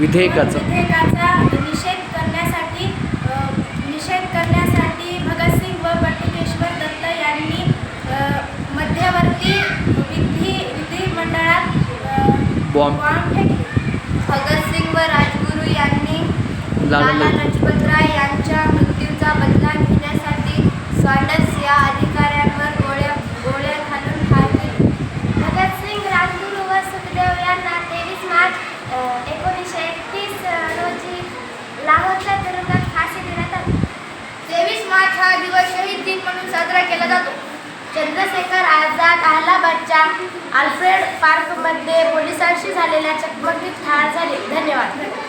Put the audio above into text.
विधेयकाचा. निषेध करण्यासाठी निषेध करण्यासाठी भगतसिंग व बटुकेश्वर दत्त यांनी मध्यवर्ती विधी विधिमंडळात बॉम्ब. भगतसिंग व राजगुरू यांनी लाला लजपत राय यांच्या मृत्यूचा बदला घेण्यासाठी सॉन्डर्स या चंद्रशेखर आझाद अहलाबादच्या आल्फ्रेड पार्कमध्ये पोलिसांशी झालेल्या चकमकीत ठार झाले. धन्यवाद.